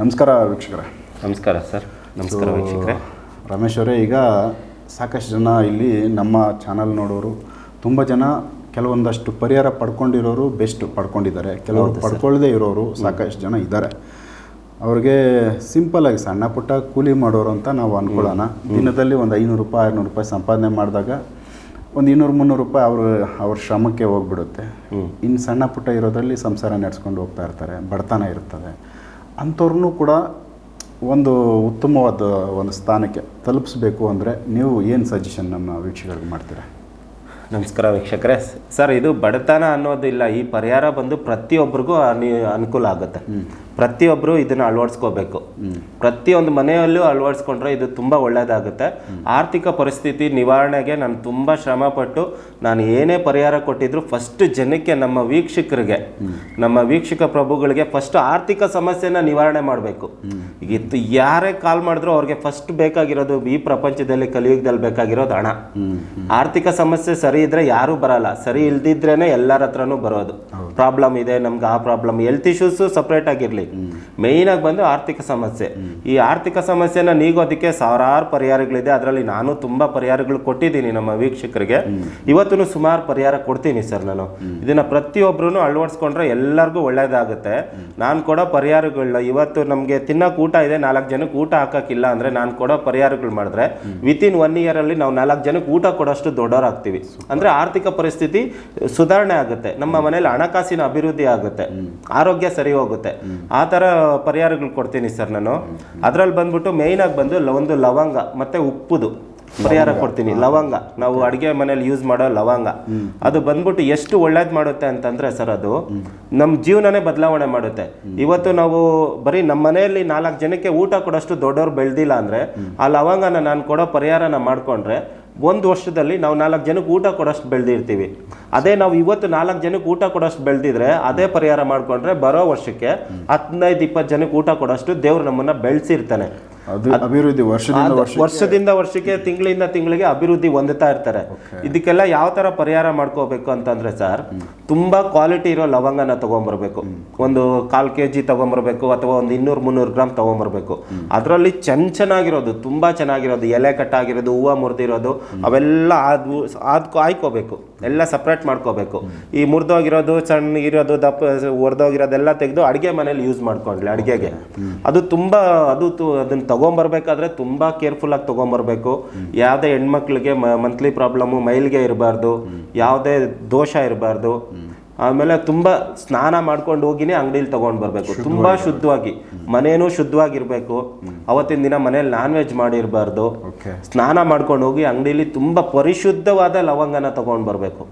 ನಮಸ್ಕಾರ ವೀಕ್ಷಕರೇ. ನಮಸ್ಕಾರ ಸರ್. ನಮಸ್ಕಾರ ವೀಕ್ಷಕರೇ. ರಮೇಶ್ ಅವರೇ ಈಗ ಸಾಕಷ್ಟು ಜನ ಇಲ್ಲಿ ನಮ್ಮ ಚಾನಲ್ ನೋಡೋರು ತುಂಬ ಜನ ಕೆಲವೊಂದಷ್ಟು ಪರಿಹಾರ ಪಡ್ಕೊಂಡಿರೋರು ಬೆಸ್ಟ್ ಪಡ್ಕೊಂಡಿದ್ದಾರೆ. ಕೆಲವರು ಪಡ್ಕೊಳ್ಳದೇ ಇರೋರು ಸಾಕಷ್ಟು ಜನ ಇದ್ದಾರೆ. ಅವ್ರಿಗೆ ಸಿಂಪಲ್ಲಾಗಿ ಸಣ್ಣ ಪುಟ್ಟ ಕೂಲಿ ಮಾಡೋರು ಅಂತ ನಾವು ಅನ್ಕೊಳ್ಳೋಣ. ದಿನದಲ್ಲಿ ಒಂದು ಐನೂರು ರೂಪಾಯಿ ಆರುನೂರು ರೂಪಾಯಿ ಸಂಪಾದನೆ ಮಾಡಿದಾಗ ಒಂದು ಇನ್ನೂರು ಮುನ್ನೂರು ರೂಪಾಯಿ ಅವ್ರ ಅವ್ರ ಶ್ರಮಕ್ಕೆ ಹೋಗ್ಬಿಡುತ್ತೆ. ಇನ್ನು ಸಣ್ಣ ಪುಟ್ಟ ಇರೋದ್ರಲ್ಲಿ ಸಂಸಾರ ನಡೆಸ್ಕೊಂಡು ಹೋಗ್ತಾ ಇರ್ತಾರೆ. ಬಡತನ ಇರ್ತದೆ. ಅಂಥವ್ರನ್ನೂ ಕೂಡ ಒಂದು ಉತ್ತಮವಾದ ಒಂದು ಸ್ಥಾನಕ್ಕೆ ತಲುಪಿಸ್ಬೇಕು ಅಂದರೆ ನೀವು ಏನು ಸಜೆಷನ್ ನಮ್ಮ ವೀಕ್ಷಕರಿಗೆ ಮಾಡ್ತೀರಾ? ನಮಸ್ಕಾರ ವೀಕ್ಷಕರೇ. ಸರ್ ಇದು ಬಡತನ ಅನ್ನೋದಿಲ್ಲ ಈ ಪರಿಹಾರ ಬಂದು ಪ್ರತಿಯೊಬ್ಬರಿಗೂ ಅನಿ ಅನುಕೂಲ ಆಗುತ್ತೆ. ಪ್ರತಿಯೊಬ್ಬರು ಇದನ್ನು ಅಳವಡಿಸ್ಕೋಬೇಕು. ಪ್ರತಿಯೊಂದು ಮನೆಯಲ್ಲೂ ಅಳವಡಿಸ್ಕೊಂಡ್ರೆ ಇದು ತುಂಬ ಒಳ್ಳೆಯದಾಗುತ್ತೆ ಆರ್ಥಿಕ ಪರಿಸ್ಥಿತಿ ನಿವಾರಣೆಗೆ ನಾನು ತುಂಬ ಶ್ರಮಪಟ್ಟು ನಾನು ಏನೇ ಪರಿಹಾರ ಕೊಟ್ಟಿದ್ರು ಫಸ್ಟ್ ಜನಕ್ಕೆ ನಮ್ಮ ವೀಕ್ಷಕರಿಗೆ ನಮ್ಮ ವೀಕ್ಷಕ ಪ್ರಭುಗಳಿಗೆ ಫಸ್ಟ್ ಆರ್ಥಿಕ ಸಮಸ್ಯೆನ ನಿವಾರಣೆ ಮಾಡಬೇಕು. ಇತ್ತು ಯಾರೇ ಕಾಲ್ ಮಾಡಿದ್ರು ಅವ್ರಿಗೆ ಫಸ್ಟ್ ಬೇಕಾಗಿರೋದು ಈ ಪ್ರಪಂಚದಲ್ಲಿ ಕಲಿಯುಗದಲ್ಲಿ ಬೇಕಾಗಿರೋದು ಹಣ. ಆರ್ಥಿಕ ಸಮಸ್ಯೆ ಸರಿ ಇದ್ರೆ ಯಾರು ಬರಲ್ಲ. ಸರಿ ಇಲ್ದಿದ್ರೇನೆ ಎಲ್ಲರ ಹತ್ರನೂ ಬರೋದು. ಪ್ರಾಬ್ಲಮ್ ಇದೆ ನಮ್ಗೆ ಆ ಪ್ರಾಬ್ಲಮ್ ಹೆಲ್ತ್ ಇಶ್ಯೂಸ್ ಸಪ್ರೇಟ್ ಆಗಿರ್ಲಿ. ಮೇಯ್ನ್ ಆಗಿ ಬಂದು ಆರ್ಥಿಕ ಸಮಸ್ಯೆ. ಈ ಆರ್ಥಿಕ ಸಮಸ್ಯೆನ ನೀಗೋದಕ್ಕೆ ಸಾವಿರಾರು ಪರಿಹಾರಗಳಿದೆ. ಅದರಲ್ಲಿ ನಾನು ತುಂಬಾ ಪರಿಹಾರಗಳು ಕೊಟ್ಟಿದ್ದೀನಿ ನಮ್ಮ ವೀಕ್ಷಕರಿಗೆ. ಇವತ್ತು ಸುಮಾರು ಪರಿಹಾರ ಕೊಡ್ತೀನಿ ಸರ್ ನಾನು. ಇದನ್ನ ಪ್ರತಿಯೊಬ್ರು ಅಳವಡಿಸ್ಕೊಂಡ್ರೆ ಎಲ್ಲರಿಗೂ ಒಳ್ಳೇದಾಗುತ್ತೆ. ನಾನು ಕೊಡೋ ಪರಿಹಾರಗಳನ್ನ ಇವತ್ತು ನಮಗೆ ತಿನ್ನೋಕೆ ಊಟ ಇದೆ ನಾಲ್ಕು ಜನಕ್ಕೆ ಊಟ ಹಾಕಕ್ಕಿಲ್ಲ ಅಂದ್ರೆ ನಾನು ಕೊಡೋ ಪರಿಹಾರಗಳು ಮಾಡಿದ್ರೆ ವಿತಿನ್ ಒನ್ ಇಯರ್ ಅಲ್ಲಿ ನಾವು ನಾಲ್ಕು ಜನಕ್ಕೆ ಊಟ ಕೊಡೋಷ್ಟು ದೊಡ್ಡವರಾಗ್ತೀವಿ ಅಂದ್ರೆ ಆರ್ಥಿಕ ಪರಿಸ್ಥಿತಿ ಸುಧಾರಣೆ ಆಗುತ್ತೆ. ನಮ್ಮ ಮನೇಲಿ ಹಣಕಾಸಿನ ಅಭಿವೃದ್ಧಿ ಆಗುತ್ತೆ. ಆರೋಗ್ಯ ಸರಿ ಹೋಗುತ್ತೆ. ಆ ಥರ ಪರಿಹಾರಗಳು ಕೊಡ್ತೀನಿ ಸರ್ ನಾನು. ಅದರಲ್ಲಿ ಬಂದ್ಬಿಟ್ಟು ಮೇಯ್ನಾಗಿ ಬಂದು ಒಂದು ಲವಂಗ ಮತ್ತು ಉಪ್ಪುದು. ಪರಿಹಾರ ಕೊಡ್ತೀನಿ. ಲವಂಗ. ನಾವು ಅಡುಗೆ ಮನೇಲಿ ಯೂಸ್ ಮಾಡೋ ಲವಂಗ. ಅದು ಬಂದ್ಬಿಟ್ಟು ಎಷ್ಟು ಒಳ್ಳೇದು ಮಾಡುತ್ತೆ ಅಂತಂದ್ರೆ ಸರ್ ಅದು ನಮ್ಮ ಜೀವನನೇ ಬದಲಾವಣೆ ಮಾಡುತ್ತೆ. ಇವತ್ತು ನಾವು ಬರೀ ನಮ್ಮ ಮನೆಯಲ್ಲಿ ನಾಲ್ಕು ಜನಕ್ಕೆ ಊಟ ಕೊಡೋಷ್ಟು ದೊಡ್ಡವ್ರು ಬೆಳೆದಿಲ್ಲ ಅಂದ್ರೆ ಆ ಲವಂಗನ ನಾನು ಕೊಡೋ ಪರಿಹಾರನ ಮಾಡ್ಕೊಂಡ್ರೆ ಒಂದು ವರ್ಷದಲ್ಲಿ ನಾವು ನಾಲ್ಕು ಜನಕ್ಕೆ ಊಟ ಕೊಡೋಷ್ಟು ಬೆಳೆದಿರ್ತೀವಿ. ಅದೇ ನಾವು ಇವತ್ತು ನಾಲ್ಕು ಜನಕ್ಕೆ ಊಟ ಕೊಡೋಷ್ಟು ಬೆಳೆದಿದ್ರೆ ಅದೇ ಪರಿಹಾರ ಮಾಡ್ಕೊಂಡ್ರೆ ಬರೋ ವರ್ಷಕ್ಕೆ ಹದಿನೈದು ಇಪ್ಪತ್ತು ಜನಕ್ಕೆ ಊಟ ಕೊಡೋಷ್ಟು ದೇವ್ರು ನಮ್ಮನ್ನ ಬೆಳೆಸಿರ್ತಾನೆ. ಅದು ಅಭಿವೃದ್ಧಿ ವರ್ಷದಿಂದ ವರ್ಷ ವರ್ಷದಿಂದ ವರ್ಷಕ್ಕೆ ತಿಂಗಳಿಂದ ತಿಂಗಳಿಗೆ ಅಭಿವೃದ್ಧಿ ಹೊಂದುತ್ತಾ ಇರ್ತಾರೆ. ಇದಕ್ಕೆಲ್ಲ ಯಾವ ತರ ಪರಿಹಾರ ಮಾಡ್ಕೋಬೇಕು ಅಂತಂದ್ರೆ ಸರ್ ತುಂಬಾ ಕ್ವಾಲಿಟಿ ಇರೋ ಲವಂಗನ ತಗೊಂಡ್ಬರ್ಬೇಕು ಒಂದು ಕಾಲ್ ಕೆ ಜಿ ತಗೊಂಡ್ಬರ್ಬೇಕು ಅಥವಾ ಒಂದು ಇನ್ನೂರು ಮುನ್ನೂರು ಗ್ರಾಮ್ ತಗೊಂಡ್ಬರ್ಬೇಕು ಅದರಲ್ಲಿ ಚೆನ್ನ ಚೆನ್ನಾಗಿರೋದು ತುಂಬಾ ಚೆನ್ನಾಗಿರೋದು ಎಲೆ ಕಟ್ಟಾಗಿರೋದು ಹೂವು ಮುರಿದಿರೋದು ಅವೆಲ್ಲ ಆದ್ ಆದ್ ಆಯ್ಕೋಬೇಕು. ಎಲ್ಲ ಸಪ್ರೇಟ್ ಮಾಡ್ಕೋಬೇಕು. ಈ ಮುರಿದೋಗಿರೋದು ಇರೋದು ದಪ್ಪ ಒಡೆದೋಗಿರೋದೆಲ್ಲ ತೆಗೆದು ಅಡುಗೆ ಮನೇಲಿ ಯೂಸ್ ಮಾಡ್ಕೊಂಡ್ಲಿ ಅಡುಗೆಗೆ. ಅದು ತುಂಬಾ ಅದು ಅದನ್ನ ತಗೊಂಬರ್ಬೇಕಾದ್ರೆ ತುಂಬಾ ಕೇರ್ಫುಲ್ ಆಗಿ ತಗೊಂಬರ್ಬೇಕು. ಯಾವುದೇ ಹೆಣ್ಮಕ್ಳಿಗೆ ಮಂತ್ಲಿ ಪ್ರಾಬ್ಲಮ್ಮು ಮೈಲ್ಗೆ ಇರಬಾರ್ದು. ಯಾವುದೇ ದೋಷ ಇರಬಾರ್ದು. ಆಮೇಲೆ ತುಂಬಾ ಸ್ನಾನ ಮಾಡ್ಕೊಂಡು ಹೋಗಿನೇ ಅಂಗಡಿಲಿ ತಗೊಂಡ್ ಬರ್ಬೇಕು. ತುಂಬಾ ಶುದ್ಧವಾಗಿ. ಮನೇನು ಶುದ್ಧವಾಗಿರ್ಬೇಕು. ಅವತ್ತಿನ ದಿನ ಮನೇಲಿ ನಾನ್ ವೆಜ್ ಮಾಡಿರ್ಬಾರ್ದು ಸ್ನಾನ ಮಾಡ್ಕೊಂಡು ಹೋಗಿ ಅಂಗಡಿಲಿ ತುಂಬಾ ಪರಿಶುದ್ಧವಾದ ಲವಂಗನ ತಗೊಂಡ್ ಬರ್ಬೇಕು.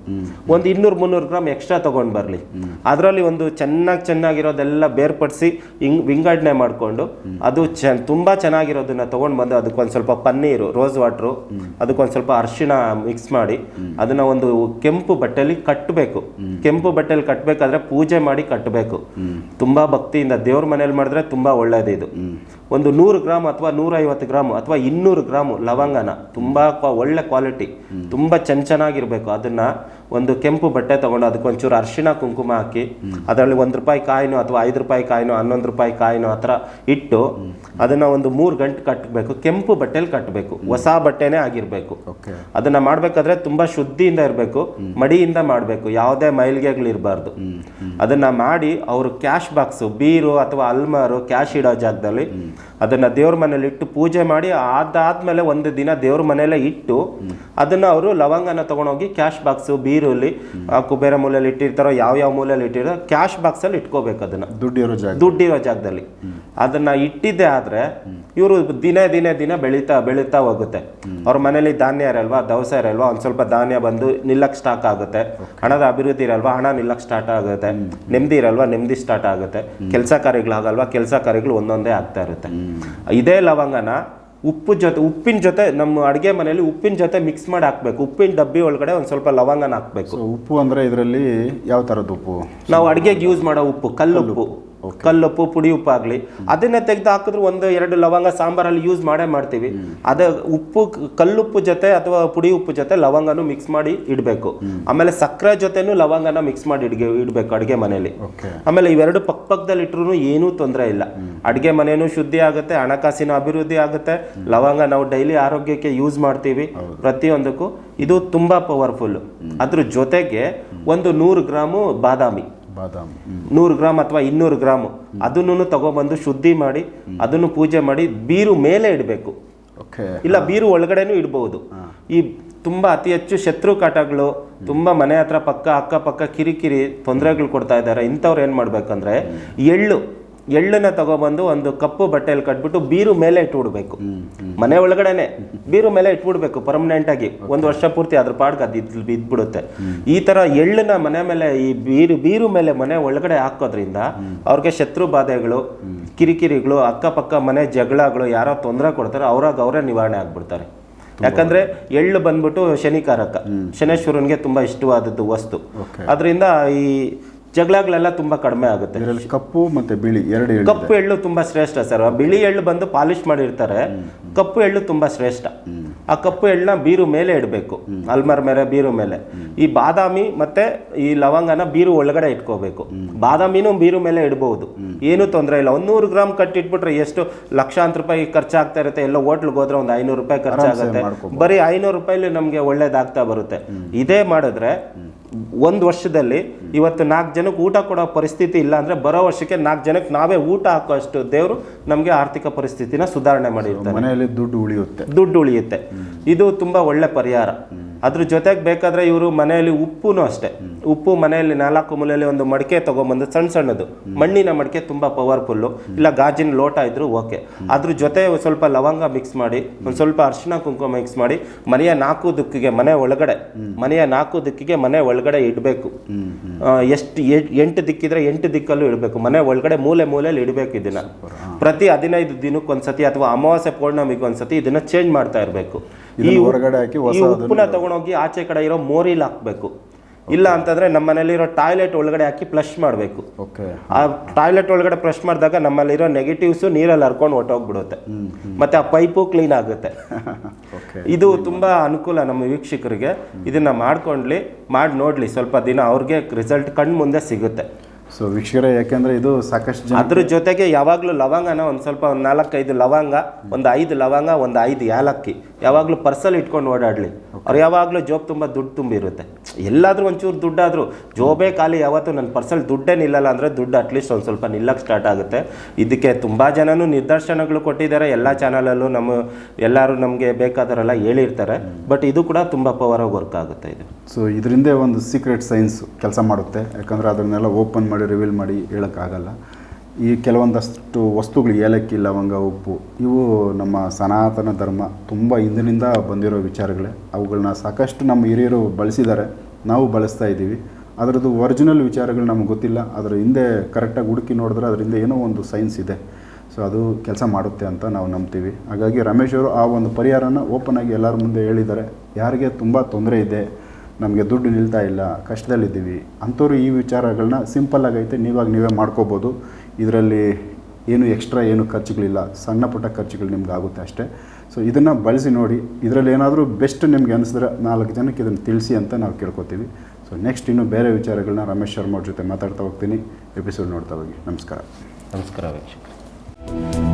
ಒಂದು ಇನ್ನೂರು ಮುನ್ನೂರು ಗ್ರಾಮ್ ಎಕ್ಸ್ಟ್ರಾ ತಗೊಂಡ್ ಬರ್ಲಿ. ಅದರಲ್ಲಿ ಒಂದು ಚೆನ್ನಾಗಿ ಚೆನ್ನಾಗಿರೋದೆಲ್ಲ ಬೇರ್ಪಡಿಸಿ ಹಿಂಗ್ ವಿಂಗಡಣೆ ಮಾಡ್ಕೊಂಡು ಅದು ಚ ತುಂಬಾ ಚೆನ್ನಾಗಿರೋದನ್ನ ತಗೊಂಡ್ ಬಂದು ಅದಕ್ಕೊಂದು ಸ್ವಲ್ಪ ಪನ್ನೀರ್ ರೋಸ್ ವಾಟ್ರು ಅದಕ್ಕೊಂದ್ ಸ್ವಲ್ಪ ಅರಿಶಿಣ ಮಿಕ್ಸ್ ಮಾಡಿ ಅದನ್ನ ಒಂದು ಕೆಂಪು ಬಟ್ಟೆಲಿ ಕಟ್ಟಬೇಕು ಕೆಂಪು ಬಟ್ಟೆಲಿ ಕಟ್ಟಬೇಕಾದ್ರೆ ಪೂಜೆ ಮಾಡಿ ಕಟ್ಟಬೇಕು ತುಂಬ ಭಕ್ತಿಯಿಂದ ದೇವ್ರ ಮನೇಲಿ ಮಾಡಿದ್ರೆ ತುಂಬ ಒಳ್ಳೇದು ಇದು ಒಂದು ನೂರು ಗ್ರಾಮ್ ಅಥವಾ ನೂರೈವತ್ತು ಗ್ರಾಮ್ ಅಥವಾ ಇನ್ನೂರು ಗ್ರಾಮ್ ಲವಂಗನ ತುಂಬಾ ಒಳ್ಳೆ ಕ್ವಾಲಿಟಿ ತುಂಬಾ ಚೆನ್ನ ಚೆನ್ನಾಗಿರ್ಬೇಕು ಅದನ್ನ ಒಂದು ಕೆಂಪು ಬಟ್ಟೆ ತಗೊಂಡು ಅದಕ್ಕೊಂಚೂರು ಅರಿಶಿಣ ಕುಂಕುಮ ಹಾಕಿ ಅದರಲ್ಲಿ ಒಂದು ರೂಪಾಯಿ ಕಾಯಿನೋ ಅಥವಾ ಐದು ರೂಪಾಯಿ ಕಾಯಿನೋ ಹನ್ನೊಂದು ರೂಪಾಯಿ ಕಾಯಿನೋ ಆ ಥರ ಇಟ್ಟು ಅದನ್ನ ಒಂದು ಮೂರು ಗಂಟೆ ಕಟ್ಟಬೇಕು ಕೆಂಪು ಬಟ್ಟೆಲಿ ಕಟ್ಟಬೇಕು ಹೊಸ ಬಟ್ಟೆನೇ ಆಗಿರ್ಬೇಕು. ಅದನ್ನ ಮಾಡ್ಬೇಕಾದ್ರೆ ತುಂಬಾ ಶುದ್ಧಿಯಿಂದ ಇರಬೇಕು. ಮಡಿಯಿಂದ ಮಾಡಬೇಕು. ಯಾವುದೇ ಮೈಲ್ಗೆಗಳಿರಬಾರ್ದು ಅದನ್ನ ಮಾಡಿ ಅವರು ಕ್ಯಾಶ್ ಬಾಕ್ಸ್ ಬೀರು ಅಥವಾ ಅಲ್ಮಾರು ಕ್ಯಾಶ್ ಇಡೋ ಜಾಗದಲ್ಲಿ ಅದನ್ನ ದೇವ್ರ ಮನೇಲಿ ಇಟ್ಟು ಪೂಜೆ ಮಾಡಿ ಅದಾದ್ಮೇಲೆ ಒಂದು ದಿನ ದೇವ್ರ ಮನೇಲೆ ಇಟ್ಟು ಅದನ್ನ ಅವರು ಲವಂಗನ ತೊಗೊಂಡೋಗಿ ಕ್ಯಾಶ್ ಬಾಕ್ಸ್ ಬೀರುಲಿ ಕುಬೇರ ಮೂಲೆಯಲ್ಲಿ ಇಟ್ಟಿರ್ತಾರೋ ಯಾವ ಯಾವ ಮೂಲೆಯಲ್ಲಿ ಇಟ್ಟಿರೋ ಕ್ಯಾಶ್ ಬಾಕ್ಸಲ್ಲಿ ಇಟ್ಕೋಬೇಕು ಅದನ್ನ. ದುಡ್ಡಿರೋ ಜಾಗ. ದುಡ್ಡಿರೋ ಜಾಗದಲ್ಲಿ. ಅದನ್ನ ಇಟ್ಟಿದ್ದೆ ಆದ್ರೆ ಇವರು ದಿನೇ ದಿನೇ ದಿನ ಬೆಳೀತಾ ಬೆಳೀತಾ ಹೋಗುತ್ತೆ. ಅವ್ರ ಮನೇಲಿ ಧಾನ್ಯ ಇರಲ್ವಾ ದವಸ ಇರಲ್ವಾ ಒಂದು ಸ್ವಲ್ಪ ಧಾನ್ಯ ಬಂದು ನಿಲ್ಲಕ್ಕೆ ಸ್ಟಾಕ್ ಆಗುತ್ತೆ. ಹಣದ ಅಭಿವೃದ್ಧಿ ಇರಲ್ವಾ ಹಣ ನಿಲ್ಲಕ್ಕೆ ಸ್ಟಾರ್ಟ್ ಆಗುತ್ತೆ. ನೆಮ್ಮದಿ ಇರಲ್ವಾ ನೆಮ್ಮದಿ ಸ್ಟಾರ್ಟ್ ಆಗುತ್ತೆ. ಕೆಲಸ ಕಾರ್ಯಗಳಾಗಲ್ವಾ ಕೆಲಸ ಕಾರ್ಯಗಳು ಒಂದೊಂದೇ ಆಗ್ತಾ ಇರುತ್ತೆ. ಇದೇ ಲವಂಗನ ಉಪ್ಪು ಜೊತೆ ಉಪ್ಪಿನ ಜೊತೆ ನಮ್ಮ ಅಡುಗೆ ಮನೆಯಲ್ಲಿ ಉಪ್ಪಿನ ಜೊತೆ ಮಿಕ್ಸ್ ಮಾಡಿ ಹಾಕ್ಬೇಕು. ಉಪ್ಪಿನ ಡಬ್ಬಿ ಒಳಗಡೆ ಒಂದು ಸ್ವಲ್ಪ ಲವಂಗನ ಹಾಕ್ಬೇಕು. ಸೊ ಉಪ್ಪು ಅಂದರೆ ಇದರಲ್ಲಿ ಯಾವ ಥರದ ಉಪ್ಪು? ನಾವು ಅಡುಗೆಗೆ ಯೂಸ್ ಮಾಡೋ ಉಪ್ಪು ಕಲ್ಲುಪ್ಪು. ಕಲ್ಲುಪ್ಪು ಪುಡಿ ಉಪ್ಪು ಆಗಲಿ ಅದನ್ನ ತೆಗೆದು ಹಾಕಿದ್ರು ಒಂದು ಎರಡು ಲವಂಗ ಸಾಂಬಾರಲ್ಲಿ ಯೂಸ್ ಮಾಡೇ ಮಾಡ್ತೀವಿ. ಅದ ಉಪ್ಪು ಕಲ್ಲುಪ್ಪು ಜೊತೆ ಅಥವಾ ಪುಡಿ ಉಪ್ಪು ಜೊತೆ ಲವಂಗನು ಮಿಕ್ಸ್ ಮಾಡಿ ಇಡಬೇಕು. ಆಮೇಲೆ ಸಕ್ಕರೆ ಜೊತೆನೂ ಲವಂಗನ ಮಿಕ್ಸ್ ಮಾಡಿ ಇಡ್ಗೆ ಇಡಬೇಕು ಅಡುಗೆ ಮನೆಯಲ್ಲಿ ಆಮೇಲೆ ಇವೆರಡು ಪಕ್ಕ ಪಕ್ಕದಲ್ಲಿ ಇಟ್ಟರು ಏನೂ ತೊಂದರೆ ಇಲ್ಲ. ಅಡುಗೆ ಮನೆಯೂ ಶುದ್ಧಿ ಆಗುತ್ತೆ ಹಣಕಾಸಿನ ಅಭಿವೃದ್ಧಿ ಆಗುತ್ತೆ. ಲವಂಗ ನಾವು ಡೈಲಿ ಆರೋಗ್ಯಕ್ಕೆ ಯೂಸ್ ಮಾಡ್ತೀವಿ ಪ್ರತಿಯೊಂದಕ್ಕೂ. ಇದು ತುಂಬಾ ಪವರ್ಫುಲ್ ಅದ್ರ ಜೊತೆಗೆ ಒಂದು ನೂರು ಗ್ರಾಮು ಬಾದಾಮಿ. ಬಾದಾಮ್. ನೂರು ಗ್ರಾಮ್ ಅಥವಾ ಇನ್ನೂರು ಗ್ರಾಮ್. ಅದನ್ನು ತಗೊಬಂದು ಶುದ್ಧಿ ಮಾಡಿ ಅದನ್ನು ಪೂಜೆ ಮಾಡಿ ಬೀರು ಮೇಲೆ ಇಡಬೇಕು. ಇಲ್ಲ ಬೀರು ಒಳಗಡೆನೂ ಇಡಬಹುದು ಈ ತುಂಬಾ ಅತಿ ಹೆಚ್ಚು ಶತ್ರು ಕಾಟಗಳು ತುಂಬಾ ಮನೆ ಹತ್ರ ಪಕ್ಕ ಅಕ್ಕಪಕ್ಕ ಕಿರಿಕಿರಿ ತೊಂದರೆಗಳು ಕೊಡ್ತಾ ಇದ್ದಾರೆ. ಇಂಥವ್ರು ಏನ್ ಮಾಡ್ಬೇಕಂದ್ರೆ ಎಳ್ಳು ಎಳ್ಳನ್ನ ತಗೊಬಂದು ಒಂದು ಕಪ್ಪು ಬಟ್ಟೆಯಲ್ಲಿ ಕಟ್ಬಿಟ್ಟು ಬೀರು ಮೇಲೆ ಇಟ್ಬಿಡ್ಬೇಕು. ಮನೆ ಒಳಗಡೆನೆ. ಬೀರು ಮೇಲೆ ಇಟ್ಬಿಡ್ಬೇಕು ಪರ್ಮನೆಂಟ್ ಆಗಿ. ಒಂದು ವರ್ಷ ಪೂರ್ತಿ ಅದ್ರ ಪಾಡ್ಗೆ ಅದು ಇದ್ ಬಿದ್ಬಿಡುತ್ತೆ ಈ ತರ ಎಳ್ಳನ್ನ ಮನೆ ಮೇಲೆ ಈ ಬೀರು ಬೀರು ಮೇಲೆ ಮನೆ ಒಳಗಡೆ ಹಾಕೋದ್ರಿಂದ ಅವ್ರಿಗೆ ಶತ್ರು ಬಾಧೆಗಳು ಕಿರಿಕಿರಿಗಳು ಅಕ್ಕಪಕ್ಕ ಮನೆ ಜಗಳಗಳು ಯಾರೋ ತೊಂದರೆ ಕೊಡ್ತಾರೆ ಅವ್ರಾಗ ಅವರೇ ನಿವಾರಣೆ ಆಗ್ಬಿಡ್ತಾರೆ. ಯಾಕಂದ್ರೆ ಎಳ್ಳು ಬಂದ್ಬಿಟ್ಟು ಶನಿಕಾರಕ. ಶನೇಶ್ವರನ್ಗೆ ತುಂಬಾ ಇಷ್ಟವಾದದ್ದು ವಸ್ತು. ಅದರಿಂದ ಈ ಜಗಳಗಳೆಲ್ಲ ತುಂಬಾ ಕಡಿಮೆ ಆಗುತ್ತೆ. ಇದರಲ್ಲಿ ಕಪ್ಪು ಮತ್ತೆ ಬಿಳಿ ಎರಡು ಹೇಳಿ ಕಪ್ಪು ಎಳ್ಳು ತುಂಬಾ ಶ್ರೇಷ್ಠ ಸರ್. ಬಿಳಿ ಎಳ್ಳು ಬಂದು ಪಾಲಿಶ್ ಮಾಡಿರ್ತಾರೆ. ಕಪ್ಪು ಎಳ್ಳು ತುಂಬಾ ಶ್ರೇಷ್ಠ. ಆ ಕಪ್ಪು ಎಳ್ಳನ್ನ ಬೀರು ಮೇಲೆ ಇಡಬೇಕು. ಅಲ್ಮರ್ ಮೇಲೆ ಬೀರು ಮೇಲೆ. ಈ ಬಾದಾಮಿ ಮತ್ತೆ ಈ ಲವಂಗನ ಬೀರು ಒಳಗಡೆ ಇಟ್ಕೋಬೇಕು. ಬಾದಾಮಿನೂ ಬೀರು ಮೇಲೆ ಇಡಬಹುದು ಏನು ತೊಂದರೆ ಇಲ್ಲ. ಒಂದೂರು ನೂರು ಗ್ರಾಮ್ ಕಟ್ಟಿಟ್ಬಿಟ್ರೆ ಎಷ್ಟು ಲಕ್ಷಾಂತರ ರೂಪಾಯಿ ಖರ್ಚಾಗ್ತಾ ಇರುತ್ತೆ. ಎಲ್ಲ ಹೋಟ್ಲ್ಗೆ ಹೋದ್ರೆ ಒಂದು ಐನೂರು ರೂಪಾಯಿ ಖರ್ಚಾಗುತ್ತೆ. ಬರೀ ಐನೂರು ರೂಪಾಯಿಲಿ ನಮಗೆ ಒಳ್ಳೇದಾಗ್ತಾ ಬರುತ್ತೆ. ಇದೇ ಮಾಡಿದ್ರೆ ಒಂದು ವರ್ಷದಲ್ಲಿ ಇವತ್ತು ನಾಲ್ಕು ಜನಕ್ಕೆ ಊಟ ಕೊಡೋ ಪರಿಸ್ಥಿತಿ ಇಲ್ಲ ಅಂದರೆ ಬರೋ ವರ್ಷಕ್ಕೆ ನಾಲ್ಕು ಜನಕ್ಕೆ ನಾವೇ ಊಟ ಹಾಕೋಷ್ಟು ದೇವರು ನಮಗೆ ಆರ್ಥಿಕ ಪರಿಸ್ಥಿತಿನ ಸುಧಾರಣೆ ಮಾಡಿರ್ತಾರೆ. ಮನೆಯಲ್ಲಿ ದುಡ್ಡು ಉಳಿಯುತ್ತೆ. ದುಡ್ಡು ಉಳಿಯುತ್ತೆ. ಇದು ತುಂಬಾ ಒಳ್ಳೆ ಪರಿಹಾರ. ಅದ್ರ ಜೊತೆಗೆ ಬೇಕಾದ್ರೆ ಇವರು ಮನೆಯಲ್ಲಿ ಉಪ್ಪುನು ಅಷ್ಟೇ. ಉಪ್ಪು ಮನೆಯಲ್ಲಿ ನಾಲ್ಕು ಮೂಲೆಯಲ್ಲಿ ಒಂದು ಮಡಿಕೆ ತಗೊಂಬಂದು ಸಣ್ಣ ಸಣ್ಣದು. ಮಣ್ಣಿನ ಮಡಿಕೆ ತುಂಬಾ ಪವರ್ಫುಲ್ಲು ಇಲ್ಲ ಗಾಜಿನ ಲೋಟ ಇದ್ರು ಓಕೆ ಅದ್ರ ಜೊತೆ ಸ್ವಲ್ಪ ಲವಂಗ ಮಿಕ್ಸ್ ಮಾಡಿ ಒಂದು ಸ್ವಲ್ಪ ಅರಿಶಿನ ಕುಂಕುಮ ಮಿಕ್ಸ್ ಮಾಡಿ ಮನೆಯ ನಾಲ್ಕು ದಿಕ್ಕಿಗೆ ಮನೆ ಒಳಗಡೆ ಮನೆಯ ನಾಲ್ಕು ದಿಕ್ಕಿಗೆ ಮನೆ ಒಳಗಡೆ ಇಡಬೇಕು. ಎಷ್ಟು ಎಂಟು ದಿಕ್ಕಿದ್ರೆ ಎಂಟು ದಿಕ್ಕಲ್ಲೂ ಇಡಬೇಕು. ಮನೆ ಒಳಗಡೆ ಮೂಲೆ ಮೂಲೆಯಲ್ಲಿ ಇಡಬೇಕು ಇದನ್ನ. ಪ್ರತಿ ಹದಿನೈದು ದಿನಕ್ಕೊಂದ್ಸತಿ ಅಥವಾ ಅಮಾವಾಸ್ಯೆ ಪೌರ್ಣಮಿಗೆ ಒಂದ್ಸತಿ ಇದನ್ನ ಚೇಂಜ್ ಮಾಡ್ತಾ ಇರಬೇಕು. ಈ ಹೊರಗಡೆ ಹಾಕಿ ಹೊಸ ಈ ಉಪ್ಪನ್ನ ತಗೊಂಡೋಗಿ ಆಚೆ ಕಡೆ ಇರೋ ಮೋರಿಲ್ ಹಾಕ್ಬೇಕು. ಇಲ್ಲ ಅಂತಂದ್ರೆ ನಮ್ಮ ಮನೇಲಿರೋ ಟಾಯ್ಲೆಟ್ ಒಳಗಡೆ ಹಾಕಿ ಫ್ಲಶ್ ಮಾಡಬೇಕು. ಓಕೆ ಆ ಟಾಯ್ಲೆಟ್ ಒಳಗಡೆ ಫ್ಲಶ್ ಮಾಡಿದಾಗ ನಮ್ಮಲ್ಲಿರೋ ನೆಗೆಟಿವ್ಸ್ ನೀರಲ್ಲಿ ಹರ್ಕೊಂಡು ಹೊಟ್ಟೋಗ್ಬಿಡುತ್ತೆ ಮತ್ತೆ ಆ ಪೈಪು ಕ್ಲೀನ್ ಆಗುತ್ತೆ. ಇದು ತುಂಬಾ ಅನುಕೂಲ ನಮ್ಮ ವೀಕ್ಷಕರಿಗೆ. ಇದನ್ನ ಮಾಡ್ಕೊಂಡ್ಲಿ ಮಾಡಿ ನೋಡ್ಲಿ ಸ್ವಲ್ಪ ದಿನ ಅವ್ರಿಗೆ ರಿಸಲ್ಟ್ ಕಣ್ಣು ಮುಂದೆ ಸಿಗುತ್ತೆ. ಸೊ ವೀಕ್ಷಕರೇ ಯಾಕೆಂದ್ರೆ ಇದು ಸಾಕಷ್ಟು ಅದ್ರ ಜೊತೆಗೆ ಯಾವಾಗಲೂ ಲವಂಗನ ಒಂದು ಸ್ವಲ್ಪ ಒಂದು ನಾಲ್ಕೈದು ಲವಂಗ ಒಂದು ಐದು ಲವಂಗ ಒಂದು ಐದು ಯಾಲಕ್ಕಿ. ಯಾವಾಗಲೂ ಪರ್ಸಲ್ಲಿ ಇಟ್ಕೊಂಡು ಓಡಾಡಲಿ. ಅವ್ರು ಯಾವಾಗಲೂ ಜೋಬ್ ತುಂಬ ದುಡ್ಡು ತುಂಬಿರುತ್ತೆ. ಎಲ್ಲಾದರೂ ಒಂಚೂರು ದುಡ್ಡಾದರೂ ಜೋಬೇ ಖಾಲಿ ಯಾವತ್ತೂ ನನ್ನ ಪರ್ಸಲ್ ದುಡ್ಡೇ ನಿಲ್ಲಲ್ಲ ಅಂದರೆ ದುಡ್ಡು ಅಟ್ಲೀಸ್ಟ್ ಒಂದು ಸ್ವಲ್ಪ ನಿಲ್ಲಕ್ಕೆ ಸ್ಟಾರ್ಟ್ ಆಗುತ್ತೆ. ಇದಕ್ಕೆ ತುಂಬ ಜನನು ನಿದರ್ಶನಗಳು ಕೊಟ್ಟಿದ್ದಾರೆ. ಎಲ್ಲ ಚಾನಲಲ್ಲೂ ನಮ್ಮ ಎಲ್ಲರೂ ನಮಗೆ ಬೇಕಾದವರೆಲ್ಲ ಹೇಳಿರ್ತಾರೆ. ಬಟ್ ಇದು ಕೂಡ ತುಂಬ ಪವರಾಗಿ ವರ್ಕ್ ಆಗುತ್ತೆ ಇದು. ಸೊ ಇದರಿಂದ ಒಂದು ಸೀಕ್ರೆಟ್ ಸೈನ್ಸ್ ಕೆಲಸ ಮಾಡುತ್ತೆ. ಯಾಕಂದರೆ ಅದನ್ನೆಲ್ಲ ಓಪನ್ ಮಾಡಿ ರಿವೀಲ್ ಮಾಡಿ ಹೇಳೋಕ್ಕಾಗಲ್ಲ. ಈ ಕೆಲವೊಂದಷ್ಟು ವಸ್ತುಗಳು ಏಲಕ್ಕಿ, ಲವಂಗ, ಉಪ್ಪು, ಇವು ನಮ್ಮ ಸನಾತನ ಧರ್ಮ. ತುಂಬ ಹಿಂದಿನಿಂದ ಬಂದಿರೋ ವಿಚಾರಗಳೇ. ಅವುಗಳನ್ನ ಸಾಕಷ್ಟು ನಮ್ಮ ಹಿರಿಯರು ಬಳಸಿದ್ದಾರೆ. ನಾವು ಬಳಸ್ತಾ ಇದ್ದೀವಿ. ಅದರದ್ದು ಒರಿಜಿನಲ್ ವಿಚಾರಗಳು ನಮ್ಗೆ ಗೊತ್ತಿಲ್ಲ. ಅದರ ಹಿಂದೆ ಕರೆಕ್ಟಾಗಿ ಹುಡುಕಿ ನೋಡಿದ್ರೆ ಅದರಿಂದ ಏನೋ ಒಂದು ಸೈನ್ಸ್ ಇದೆ. ಸೊ ಅದು ಕೆಲಸ ಮಾಡುತ್ತೆ ಅಂತ ನಾವು ನಂಬ್ತೀವಿ. ಹಾಗಾಗಿ ರಮೇಶ್ ಅವರು ಆ ಒಂದು ಪರಿಹಾರನ ಓಪನ್ ಆಗಿ ಎಲ್ಲರ ಮುಂದೆ ಹೇಳಿದ್ದಾರೆ. ಯಾರಿಗೆ ತುಂಬ ತೊಂದರೆ ಇದೆ, ನಮಗೆ ದುಡ್ಡು ನಿಲ್ತಾ ಇಲ್ಲ, ಕಷ್ಟದಲ್ಲಿದ್ದೀವಿ, ಅಂಥವ್ರು ಈ ವಿಚಾರಗಳನ್ನ ಸಿಂಪಲ್ ಆಗೈತೆ ನೀವಾಗ ನೀವೇ ಮಾಡ್ಕೋಬೋದು. ಇದರಲ್ಲಿ ಏನು ಎಕ್ಸ್ಟ್ರಾ ಏನು ಖರ್ಚುಗಳಿಲ್ಲ, ಸಣ್ಣ ಪುಟ್ಟ ಖರ್ಚುಗಳು ನಿಮ್ಗೆ ಆಗುತ್ತೆ ಅಷ್ಟೇ. ಸೊ ಇದನ್ನು ಬಳಸಿ ನೋಡಿ, ಇದರಲ್ಲಿ ಏನಾದರೂ ಬೆಸ್ಟ್ ನಿಮ್ಗೆ ಅನಿಸಿದ್ರೆ ನಾಲ್ಕು ಜನಕ್ಕೆ ಇದನ್ನು ತಿಳಿಸಿ ಅಂತ ನಾವು ಕೇಳ್ಕೊತೀವಿ. ಸೊ ನೆಕ್ಸ್ಟ್ ಇನ್ನು ಬೇರೆ ವಿಚಾರಗಳನ್ನ ರಮೇಶ್ ಶರ್ಮಾ ಅವ್ರ ಜೊತೆ ಮಾತಾಡ್ತಾ ಹೋಗ್ತೀನಿ. ಎಪಿಸೋಡ್ ನೋಡ್ತಾ ಹೋಗಿ. ನಮಸ್ಕಾರ. ನಮಸ್ಕಾರ ವೀಕ್ಷಕರು.